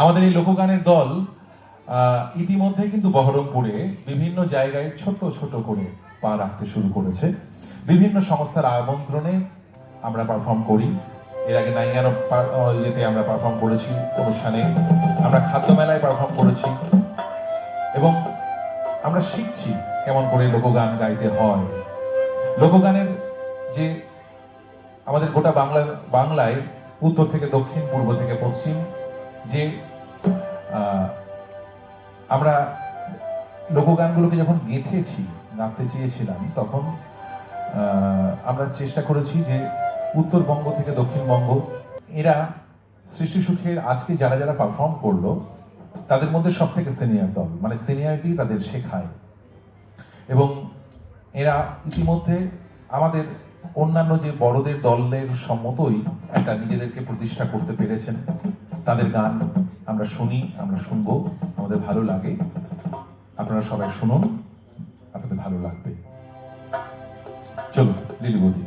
আমাদের এই লোকগানের দল ইতিমধ্যে কিন্তু বহরমপুরে বিভিন্ন জায়গায় ছোট ছোট করে পা রাখতে শুরু করেছে। বিভিন্ন সংস্থার আমন্ত্রণে আমরা পারফর্ম করি। এর আগে নাইয়ানো ইয়েতে আমরা পারফর্ম করেছি, অনুষ্ঠানে আমরা খাদ্য মেলায় পারফর্ম করেছি। এবং আমরা শিখছি কেমন করে লোকগান গাইতে হয়। লোকগানের যে আমাদের গোটা বাংলা, বাংলায় উত্তর থেকে দক্ষিণ, পূর্ব থেকে পশ্চিম যে আমরা লোকগানগুলোকে যখন গেঁথেছি, গাঁথতে চেয়েছিলাম, তখন আমরা চেষ্টা করেছি যে উত্তরবঙ্গ থেকে দক্ষিণবঙ্গ, এরা সৃষ্টি আজকে যারা যারা পারফর্ম করল, তাদের মধ্যে সব থেকে সিনিয়র দল মানে সিনিয়রিটি তাদের শেখায়। এবং এরা ইতিমধ্যে আমাদের অন্যান্য যে বড়দের দলের সম্মতই একটা নিজেদেরকে প্রতিষ্ঠা করতে পেরেছেন, তাদের গান আমরা শুনি, আমরা শুনব, আমাদের ভালো লাগে। আপনারা সবাই শুনুন, আপনাদের ভালো লাগবে। চলুন, লিলি বৌদি।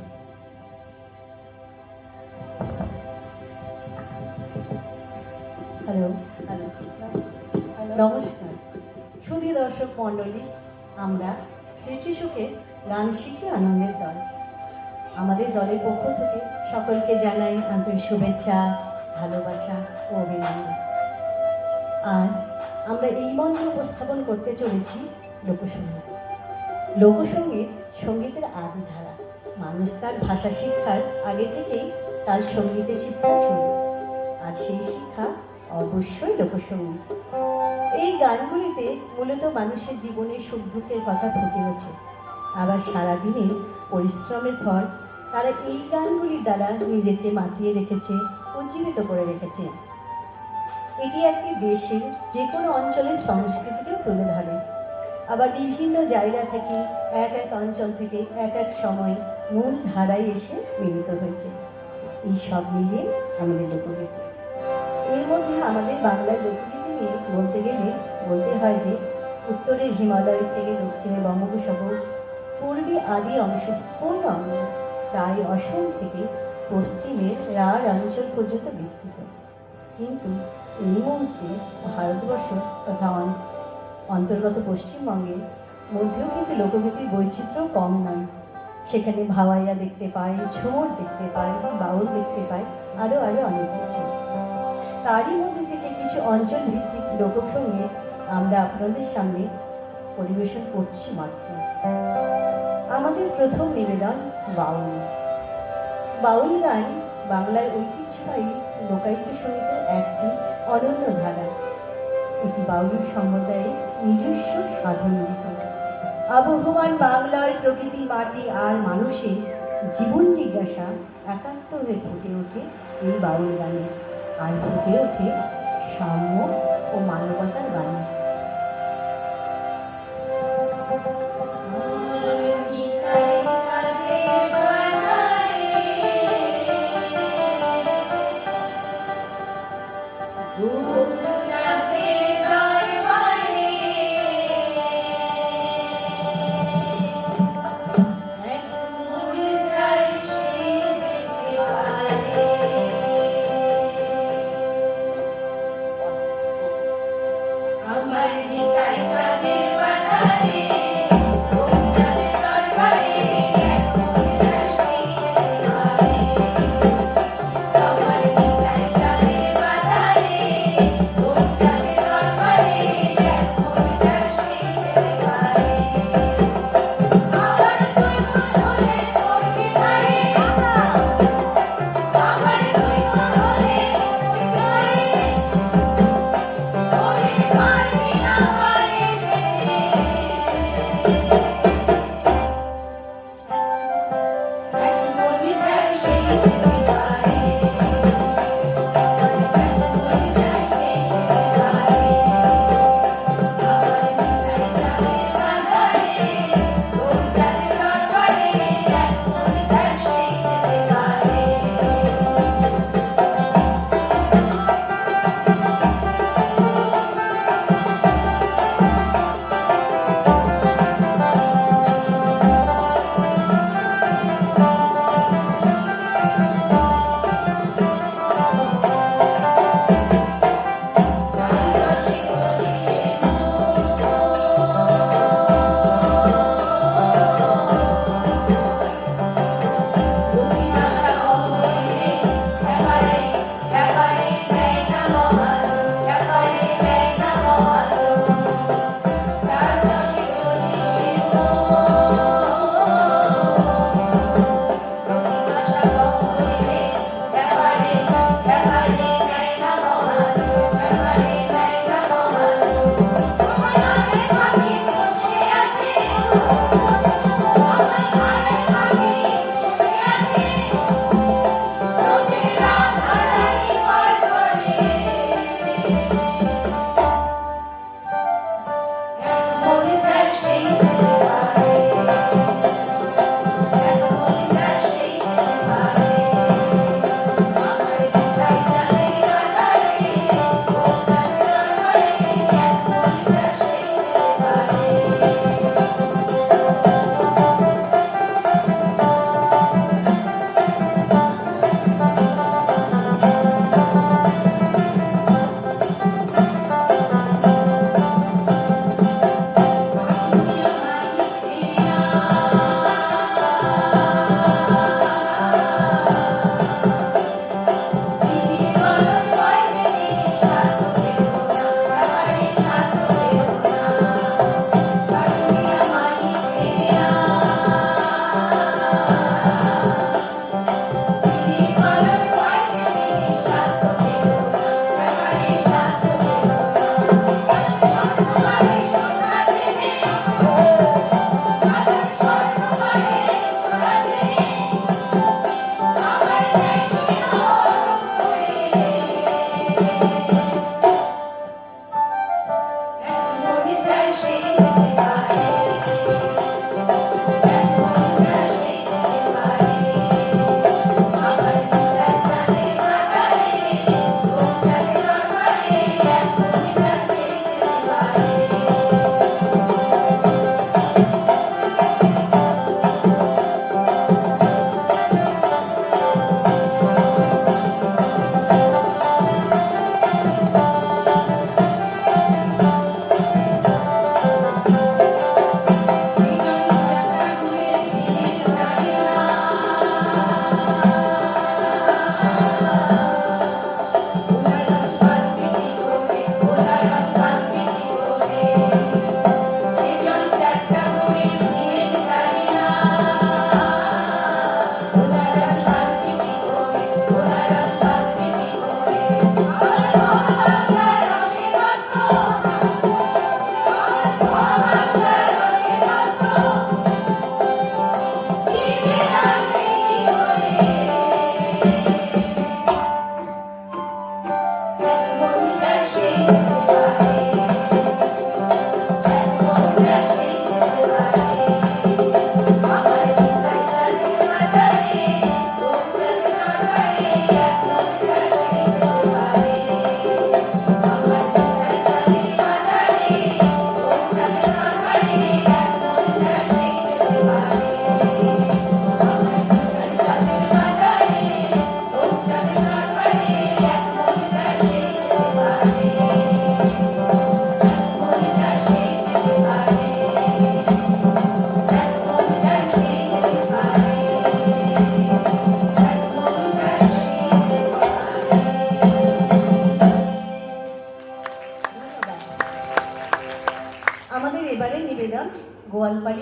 হ্যালো নমস্কার। শুধু দর্শক মণ্ডলী, আমরা সৃষ্টিসুখে গান শিখে আনন্দের দল। আমাদের দলের পক্ষ থেকে সকলকে জানাই আন্তরিক শুভেচ্ছা, ভালোবাসা ও অভিনন্দন। আজ আমরা এই মঞ্চে উপস্থাপন করতে চলেছি লোকসঙ্গীত লোকসঙ্গীত সঙ্গীতের আদি ধারা। মানুষ তার ভাষা শিক্ষার আগে থেকেই তার সঙ্গীতের শিক্ষা শুরু আর সেই শিক্ষা অবশ্যই লোকসঙ্গীত এই গানগুলিতে মূলত মানুষের জীবনের সুখ দুঃখের কথা ফুটে ওঠে। আবার সারাদিনের পরিশ্রমের পর তারা এই গানগুলির দ্বারা নিজেকে মাতিয়ে রেখেছে উজ্জীবিত করে রেখেছে। এটি একটি দেশের যে কোনো অঞ্চলের সংস্কৃতিকেও তুলে ধরে। আবার বিভিন্ন জায়গা থেকে এক এক অঞ্চল থেকে এক এক সময় মূল ধারায় এসে মিলিত হয়েছে। এই সব মিলিয়ে আমাদের লোকগীতি। এর মধ্যে আমাদের বাংলার লোকগীতি নিয়ে বলতে গেলে, বলতে হয় যে, উত্তরের হিমালয় থেকে দক্ষিণে বঙ্গোপসাগর, পূর্বে আদি অংশ পূর্ণ অঙ্গ প্রায় অসম থেকে পশ্চিমের রাঢ় অঞ্চল পর্যন্ত বিস্তৃত। কিন্তু এই মুহূর্তে ভারতবর্ষ তথা অন্তর্গত পশ্চিমবঙ্গের মধ্যেও কিন্তু লোকগীতির বৈচিত্র্য কম নয়। সেখানে ভাওয়াইয়া দেখতে পাই ঝুমুর দেখতে পাই বাউল দেখতে পাই আরও আরও অনেক কিছু। তারই মধ্যে থেকে কিছু অঞ্চল ভিত্তিক লোকসঙ্গীত আমরা আপনাদের সামনে পরিবেশন করছি মাত্র। আমাদের প্রথম নিবেদন বাউল। বাউল গান বাংলার ঐতিহ্যবাহী লোকায়িত সঙ্গীতের একটি অনন্য ধারা। এটি বাউল সম্প্রদায়ের নিজস্ব সাধন রীতি। আবহমান বাংলার প্রকৃতি মাটি আর মানুষের জীবন জিজ্ঞাসা একাত্ম হয়ে ফুটে ওঠে এই বাউল গানে। আর ফুটে ওঠে সাম্য ও মানবতার গানে